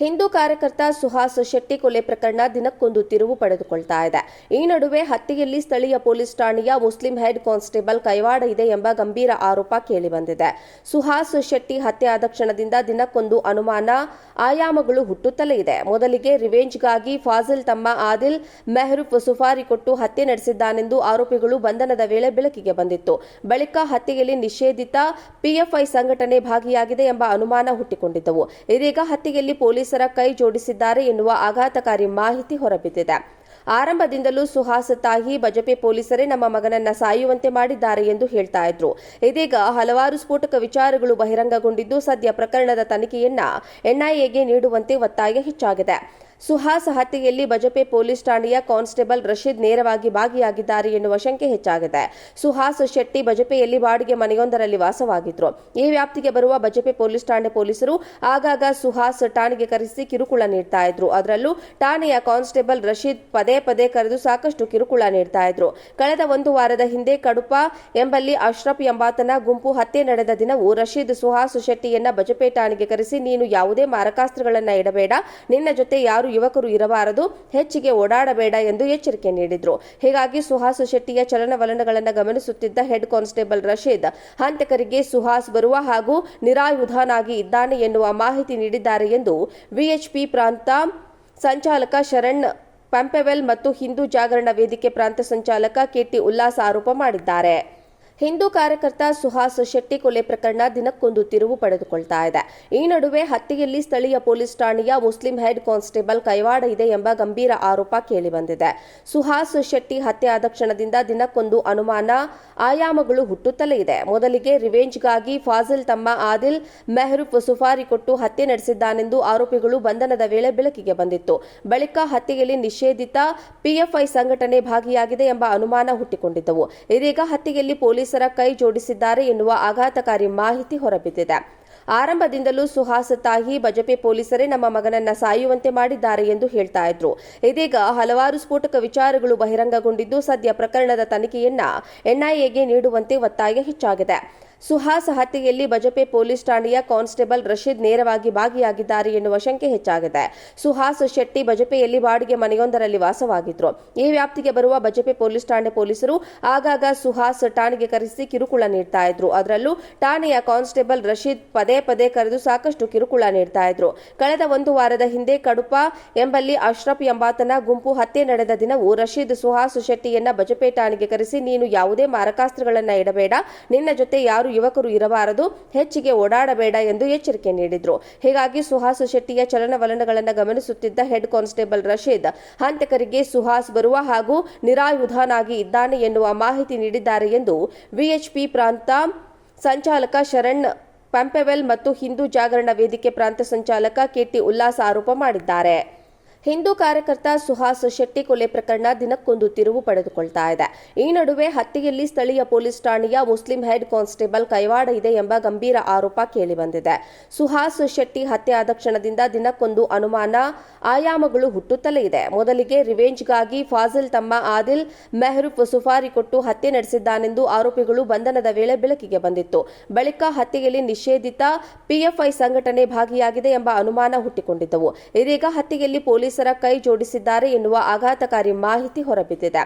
ಹಿಂದೂ ಕಾರ್ಯಕರ್ತ ಸುಹಾಸ್ ಶೆಟ್ಟಿ ಕೊಲೆ ಪ್ರಕರಣ ದಿನಕ್ಕೊಂದು ತಿರುವು ಪಡೆದುಕೊಳ್ತಾ ಇದೆ. ಈ ನಡುವೆ ಹತ್ಯೆಯಲ್ಲಿ ಸ್ಥಳೀಯ ಪೊಲೀಸ್ ಠಾಣೆಯ ಮುಸ್ಲಿಂ ಹೆಡ್ ಕಾನ್ಸ್ಟೇಬಲ್ ಕೈವಾಡ ಇದೆ ಎಂಬ ಗಂಭೀರ ಆರೋಪ ಕೇಳಿಬಂದಿದೆ. ಸುಹಾಸ್ ಶೆಟ್ಟಿ ಹತ್ಯೆ ಆದ ಕ್ಷಣದಿಂದ ದಿನಕ್ಕೊಂದು ಅನುಮಾನ ಆಯಾಮಗಳು ಹುಟ್ಟುತ್ತಲೇ ಇದೆ. ಮೊದಲಿಗೆ ರಿವೆಂಜ್ಗಾಗಿ ಫಾಜಿಲ್ ತಮ್ಮ ಆದಿಲ್ ಮೆಹರೂಫ್ ಸುಫಾರಿ ಕೊಟ್ಟು ಹತ್ಯೆ ನಡೆಸಿದ್ದಾನೆಂದು ಆರೋಪಿಗಳು ಬಂಧನದ ವೇಳೆ ಬೆಳಕಿಗೆ ಬಂದಿತ್ತು. ಬಳಿಕ ಹತ್ಯೆಯಲ್ಲಿ ನಿಷೇಧಿತ ಪಿಎಫ್ಐ ಸಂಘಟನೆ ಭಾಗಿಯಾಗಿದೆ ಎಂಬ ಅನುಮಾನ ಹುಟ್ಟಿಕೊಂಡಿದ್ದವು. ಇದೀಗ ಹತ್ಯೆಯಲ್ಲಿ ಪೊಲೀಸರ ಕೈ ಜೋಡಿಸಿದ್ದಾರೆ ಎನ್ನುವ ಆಘಾತಕಾರಿ ಮಾಹಿತಿ ಹೊರಬಿದ್ದಿದೆ. ಆರಂಭದಿಂದಲೂ ಸುಹಾಸ ತಾಯಿ ಬಜಪೆ ಪೊಲೀಸರೇ ನಮ್ಮ ಮಗನನ್ನ ಸಾಯುವಂತೆ ಮಾಡಿದ್ದಾರೆ ಎಂದು ಹೇಳ್ತಾ ಇದ್ರು. ಇದೀಗ ಹಲವಾರು ಸ್ಫೋಟಕ ವಿಚಾರಗಳು ಬಹಿರಂಗಗೊಂಡಿದ್ದು ಸದ್ಯ ಪ್ರಕರಣದ ತನಿಖೆಯನ್ನ ಎನ್ಐಎಗೆ ನೀಡುವಂತೆ ಒತ್ತಾಯ ಹೆಚ್ಚಾಗಿದೆ. ಸುಹಾಸ್ ಹತ್ಯೆಯಲ್ಲಿ ಬಜಪೆ ಪೊಲೀಸ್ ಠಾಣೆಯ ಕಾನ್ಸ್ಟೇಬಲ್ ರಶೀದ್ ನೇರವಾಗಿ ಭಾಗಿಯಾಗಿದ್ದಾರೆ ಎನ್ನುವ ಶಂಕೆ ಹೆಚ್ಚಾಗಿದೆ. ಸುಹಾಸ್ ಶೆಟ್ಟಿ ಬಜಪೆಯಲ್ಲಿ ಬಾಡಿಗೆ ಮನೆಯೊಂದರಲ್ಲಿ ವಾಸವಾಗಿದ್ರು. ಈ ವ್ಯಾಪ್ತಿಗೆ ಬರುವ ಬಜಪೆ ಪೊಲೀಸ್ ಠಾಣೆ ಪೊಲೀಸರು ಆಗಾಗ ಸುಹಾಸ್ ಠಾಣೆಗೆ ಕರೆಸಿ ಕಿರುಕುಳ ನೀಡ್ತಾ ಇದ್ರು. ಅದರಲ್ಲೂ ಠಾಣೆಯ ಕಾನ್ಸ್ಟೇಬಲ್ ರಶೀದ್ ಪದೇ ಪದೇ ಕರೆದು ಸಾಕಷ್ಟು ಕಿರುಕುಳ ನೀಡ್ತಾ ಇದ್ರು. ಕಳೆದ ಒಂದು ವಾರದ ಹಿಂದೆ ಕಡುಪ ಎಂಬಲ್ಲಿ ಅಶ್ರಫ್ ಎಂಬಾತನ ಗುಂಪು ಹತ್ಯೆ ನಡೆದ ದಿನವೂ ರಶೀದ್ ಸುಹಾಸ್ ಶೆಟ್ಟಿಯನ್ನ ಬಜಪೆ ಠಾಣೆಗೆ ಕರೆಸಿ, ನೀನು ಯಾವುದೇ ಮಾರಕಾಸ್ತ್ರಗಳನ್ನ ಇಡಬೇಡ. ನಿನ್ನ ಜೊತೆ ಯಾರು ಯುವಕರು ಇರಬಾರದು, ಹೆಚ್ಚಿಗೆ ಓಡಾಡಬೇಡ ಎಂದು ಎಚ್ಚರಿಕೆ ನೀಡಿದರು. ಹೀಗಾಗಿ ಸುಹಾಸ್ ಶೆಟ್ಟಿಯ ಚಲನವಲನಗಳನ್ನು ಗಮನಿಸುತ್ತಿದ್ದ ಹೆಡ್ ಕಾನ್ಸ್ಟೇಬಲ್ ರಶೀದ್, ಹಂತಕರಿಗೆ ಸುಹಾಸ್ ಬರುವ ಹಾಗೂ ನಿರಾಯುಧನಾಗಿ ಇದ್ದಾನೆ ಎನ್ನುವ ಮಾಹಿತಿ ನೀಡಿದ್ದಾರೆ ಎಂದು ವಿಎಚ್ಪಿ ಪ್ರಾಂತ ಸಂಚಾಲಕ ಶರಣ್ ಪಂಪೆವೆಲ್ ಮತ್ತು ಹಿಂದೂ ಜಾಗರಣ ವೇದಿಕೆ ಪ್ರಾಂತ ಸಂಚಾಲಕ ಕೆಟಿ ಉಲ್ಲಾಸ್ ಆರೋಪ ಮಾಡಿದ್ದಾರೆ. ಹಿಂದೂ ಕಾರ್ಯಕರ್ತ ಸುಹಾಸ್ ಶೆಟ್ಟಿ ಕೊಲೆ ಪ್ರಕರಣ ದಿನಕ್ಕೊಂದು ತಿರುವು ಪಡೆದುಕೊಳ್ತಾ ಇದೆ. ಈ ನಡುವೆ ಹತ್ಯೆಯಲ್ಲಿ ಸ್ಥಳೀಯ ಪೊಲೀಸ್ ಠಾಣೆಯ ಮುಸ್ಲಿಂ ಹೆಡ್ ಕಾನ್ಸ್ಟೇಬಲ್ ಕೈವಾಡ ಇದೆ ಎಂಬ ಗಂಭೀರ ಆರೋಪ ಕೇಳಿಬಂದಿದೆ. ಸುಹಾಸ್ ಶೆಟ್ಟಿ ಹತ್ಯೆ ಆದ ಕ್ಷಣದಿಂದ ದಿನಕ್ಕೊಂದು ಅನುಮಾನ ಆಯಾಮಗಳು ಹುಟ್ಟುತ್ತಲೇ ಇದೆ. ಮೊದಲಿಗೆ ರಿವೆಂಜ್ಗಾಗಿ ಫಾಜಿಲ್ ತಮ್ಮ ಆದಿಲ್ ಮೆಹರೂಫ್ ಸುಫಾರಿ ಕೊಟ್ಟು ಹತ್ಯೆ ನಡೆಸಿದ್ದಾನೆಂದು ಆರೋಪಿಗಳು ಬಂಧನದ ವೇಳೆ ಬೆಳಕಿಗೆ ಬಂದಿತ್ತು. ಬಳಿಕ ಹತ್ಯೆಯಲ್ಲಿ ನಿಷೇಧಿತ ಪಿಎಫ್ಐ ಸಂಘಟನೆ ಭಾಗಿಯಾಗಿದೆ ಎಂಬ ಅನುಮಾನ ಹುಟ್ಟಿಕೊಂಡಿದ್ದವು. ಇದೀಗ ಹತ್ಯೆಯಲ್ಲಿ ಪೊಲೀಸರ ಕೈ ಜೋಡಿಸಿದ್ದಾರೆ ಎನ್ನುವ ಆಘಾತಕಾರಿ ಮಾಹಿತಿ ಹೊರಬಿದ್ದಿದೆ. ಆರಂಭದಿಂದಲೂ ಸುಹಾಸ ತಾಯಿ ಬಜಪೆ ಪೊಲೀಸರೇ ನಮ್ಮ ಮಗನನ್ನ ಸಾಯುವಂತೆ ಮಾಡಿದ್ದಾರೆ ಎಂದು ಹೇಳ್ತಾ ಇದ್ರು. ಇದೀಗ ಹಲವಾರು ಸ್ಫೋಟಕ ವಿಚಾರಗಳು ಬಹಿರಂಗಗೊಂಡಿದ್ದು ಸದ್ಯ ಪ್ರಕರಣದ ತನಿಖೆಯನ್ನ ಎನ್ಐಎಗೆ ನೀಡುವಂತೆ ಒತ್ತಾಯ ಹೆಚ್ಚಾಗಿದೆ. ಸುಹಾಸ್ ಹತ್ಯೆಯಲ್ಲಿ ಬಜಪೆ ಪೊಲೀಸ್ ಠಾಣೆಯ ಕಾನ್ಸ್ಟೇಬಲ್ ರಶೀದ್ ನೇರವಾಗಿ ಭಾಗಿಯಾಗಿದ್ದಾರೆ ಎನ್ನುವ ಶಂಕೆ ಹೆಚ್ಚಾಗಿದೆ. ಸುಹಾಸ್ ಶೆಟ್ಟಿ ಬಜಪೆಯಲ್ಲಿ ಬಾಡಿಗೆ ಮನೆಯೊಂದರಲ್ಲಿ ವಾಸವಾಗಿದ್ರು. ಈ ವ್ಯಾಪ್ತಿಗೆ ಬರುವ ಬಜಪೆ ಪೊಲೀಸ್ ಠಾಣೆ ಪೊಲೀಸರು ಆಗಾಗ ಸುಹಾಸ್ ಠಾಣೆಗೆ ಕರೆಸಿ ಕಿರುಕುಳ ನೀಡ್ತಾ ಇದ್ರು. ಅದರಲ್ಲೂ ಠಾಣೆಯ ಕಾನ್ಸ್ಟೇಬಲ್ ರಶೀದ್ ಪದೇ ಪದೇ ಕರೆದು ಸಾಕಷ್ಟು ಕಿರುಕುಳ ನೀಡ್ತಾ ಇದ್ರು. ಕಳೆದ ಒಂದು ವಾರದ ಹಿಂದೆ ಕಡುಪ ಎಂಬಲ್ಲಿ ಅಶ್ರಫ್ ಎಂಬಾತನ ಗುಂಪು ಹತ್ಯೆ ನಡೆದ ದಿನವೂ ರಶೀದ್ ಸುಹಾಸ್ ಶೆಟ್ಟಿಯನ್ನ ಬಜಪೆ ಠಾಣೆಗೆ ಕರೆಸಿ, ನೀನು ಯಾವುದೇ ಮಾರಕಾಸ್ತ್ರಗಳನ್ನ ಇಡಬೇಡ. ನಿನ್ನ ಜೊತೆ ಯಾರು ಯುವಕರು ಇರಬಾರದು, ಹೆಚ್ಚಿಗೆ ಓಡಾಡಬೇಡ ಎಂದು ಎಚ್ಚರಿಕೆ ನೀಡಿದರು. ಹೀಗಾಗಿ ಸುಹಾಸ್ ಶೆಟ್ಟಿಯ ಚಲನವಲನಗಳನ್ನು ಗಮನಿಸುತ್ತಿದ್ದ ಹೆಡ್ ಕಾನ್ಸ್ಟೇಬಲ್ ರಶೀದ್, ಹಂತಕರಿಗೆ ಸುಹಾಸ್ ಬರುವ ಹಾಗೂ ನಿರಾಯುಧನಾಗಿ ಇದ್ದಾನೆ ಎನ್ನುವ ಮಾಹಿತಿ ನೀಡಿದ್ದಾರೆ ಎಂದು ವಿಎಚ್ಪಿ ಪ್ರಾಂತ ಸಂಚಾಲಕ ಶರಣ್ ಪಂಪೆವೆಲ್ ಮತ್ತು ಹಿಂದೂ ಜಾಗರಣ ವೇದಿಕೆ ಪ್ರಾಂತ ಸಂಚಾಲಕ ಕೆಟಿ ಉಲ್ಲಾಸ್ ಆರೋಪ ಮಾಡಿದ್ದಾರೆ. ಹಿಂದೂ ಕಾರ್ಯಕರ್ತ ಸುಹಾಸ್ ಶೆಟ್ಟಿ ಕೊಲೆ ಪ್ರಕರಣ ದಿನಕ್ಕೊಂದು ತಿರುವು ಪಡೆದುಕೊಳ್ತಾ ಇದೆ. ಈ ನಡುವೆ ಹತ್ಯೆಯಲ್ಲಿ ಸ್ಥಳೀಯ ಪೊಲೀಸ್ ಠಾಣೆಯ ಮುಸ್ಲಿಂ ಹೆಡ್ ಕಾನ್ಸ್ಟೇಬಲ್ ಕೈವಾಡ ಇದೆ ಎಂಬ ಗಂಭೀರ ಆರೋಪ ಕೇಳಿಬಂದಿದೆ ಸುಹಾಸ್ ಶೆಟ್ಟಿ ಹತ್ಯೆ ಆದ ಕ್ಷಣದಿಂದ ದಿನಕ್ಕೊಂದು ಅನುಮಾನ, ಆಯಾಮಗಳು ಹುಟ್ಟುತ್ತಲೇ ಇದೆ. ಮೊದಲಿಗೆ ರಿವೆಂಜ್ಗಾಗಿ ಫಾಜಿಲ್ ತಮ್ಮ ಆದಿಲ್ ಮೆಹರೂಫ್ ಸುಫಾರಿ ಕೊಟ್ಟು ಹತ್ಯೆ ನಡೆಸಿದ್ದಾನೆಂದು ಆರೋಪಿಗಳು ಬಂಧನದ ವೇಳೆ ಬೆಳಕಿಗೆ ಬಂದಿತ್ತು. ಬಳಿಕ ಹತ್ಯೆಯಲ್ಲಿ ನಿಷೇಧಿತ ಪಿಎಫ್ಐ ಸಂಘಟನೆ ಭಾಗಿಯಾಗಿದೆ ಎಂಬ ಅನುಮಾನ ಹುಟ್ಟಿಕೊಂಡಿದ್ದವು. ಇದೀಗ ಹತ್ಯೆಯಲ್ಲಿ ಪೊಲೀಸರ ಕೈ ಜೋಡಿಸಿದ್ದಾರೆ ಎನ್ನುವ ಆಘಾತಕಾರಿ ಮಾಹಿತಿ ಹೊರಬಿದ್ದಿದೆ.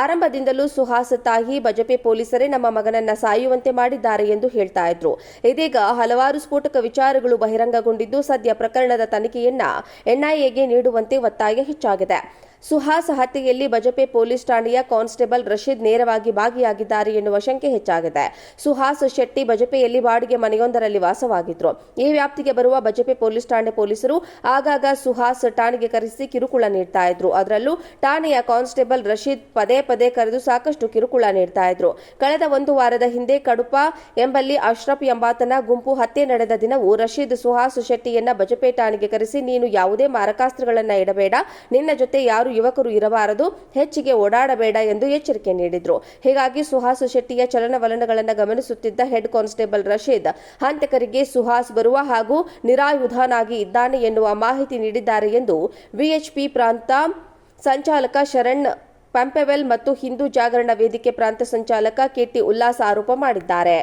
ಆರಂಭದಿಂದಲೂ ಸುಹಾಸ ತಾಹಿ ಬಜಪೆ ಪೊಲೀಸರೇ ನಮ್ಮ ಮಗನನ್ನ ಸಾಯುವಂತೆ ಮಾಡಿದ್ದಾರೆ ಎಂದು ಹೇಳ್ತಾ ಇದ್ರು. ಇದೀಗ ಹಲವಾರು ಸ್ಫೋಟಕ ವಿಚಾರಗಳು ಬಹಿರಂಗಗೊಂಡಿದ್ದು ಸದ್ಯ ಪ್ರಕರಣದ ತನಿಖೆಯನ್ನ ಎನ್ಐಎಗೆ ನೀಡುವಂತೆ ಒತ್ತಾಯ ಹೆಚ್ಚಾಗಿದೆ. ಸುಹಾಸ್ ಹತ್ಯೆಯಲ್ಲಿ ಬಜಪೆ ಪೊಲೀಸ್ ಠಾಣೆಯ ಕಾನ್ಸ್ಟೇಬಲ್ ರಶೀದ್ ನೇರವಾಗಿ ಭಾಗಿಯಾಗಿದ್ದಾರೆ ಎನ್ನುವ ಶಂಕೆ ಹೆಚ್ಚಾಗಿದೆ. ಸುಹಾಸ್ ಶೆಟ್ಟಿ ಬಜಪೆಯಲ್ಲಿ ಬಾಡಿಗೆ ಮನೆಯೊಂದರಲ್ಲಿ ವಾಸವಾಗಿದ್ರು. ಈ ವ್ಯಾಪ್ತಿಗೆ ಬರುವ ಬಜಪೆ ಪೊಲೀಸ್ ಠಾಣೆ ಪೊಲೀಸರು ಆಗಾಗ ಸುಹಾಸ್ ಠಾಣೆಗೆ ಕರೆಸಿ ಕಿರುಕುಳ ನೀಡ್ತಾ ಇದ್ರು. ಅದರಲ್ಲೂ ಠಾಣೆಯ ಕಾನ್ಸ್ಟೇಬಲ್ ರಶೀದ್ ಪದೇ ಪದೇ ಕರೆದು ಸಾಕಷ್ಟು ಕಿರುಕುಳ ನೀಡ್ತಾ ಇದ್ರು. ಕಳೆದ ಒಂದು ವಾರದ ಹಿಂದೆ ಕಡುಪ ಎಂಬಲ್ಲಿ ಅಶ್ರಫ್ ಎಂಬಾತನ ಗುಂಪು ಹತ್ಯೆ ನಡೆದ ದಿನವೂ ರಶೀದ್ ಸುಹಾಸ್ ಶೆಟ್ಟಿಯನ್ನ ಬಜಪೆ ಠಾಣೆಗೆ ಕರೆಸಿ, ನೀನು ಯಾವುದೇ ಮಾರಕಾಸ್ತ್ರಗಳನ್ನ ಇಡಬೇಡ. ನಿನ್ನ ಜೊತೆ ಯಾರು ಯುವಕರು ಇರಬಾರದು, ಹೆಚ್ಚಿಗೆ ಓಡಾಡಬೇಡ ಎಂದು ಎಚ್ಚರಿಕೆ ನೀಡಿದರು. ಹೀಗಾಗಿ ಸುಹಾಸ್ ಶೆಟ್ಟಿಯ ಚಲನವಲನಗಳನ್ನು ಗಮನಿಸುತ್ತಿದ್ದ ಹೆಡ್ ಕಾನ್ಸ್ಟೇಬಲ್ ರಶೀದ್, ಹಂತಕರಿಗೆ ಸುಹಾಸ್ ಬರುವ ಹಾಗೂ ನಿರಾಯುಧನಾಗಿ ಇದ್ದಾನೆ ಎನ್ನುವ ಮಾಹಿತಿ ನೀಡಿದ್ದಾರೆ ಎಂದು ವಿಎಚ್ಪಿ ಪ್ರಾಂತ ಸಂಚಾಲಕ ಶರಣ್ ಪಂಪೆವೆಲ್ ಮತ್ತು ಹಿಂದೂ ಜಾಗರಣ ವೇದಿಕೆ ಪ್ರಾಂತ ಸಂಚಾಲಕ ಕೆಟಿ ಉಲ್ಲಾಸ್ ಆರೋಪ ಮಾಡಿದ್ದಾರೆ.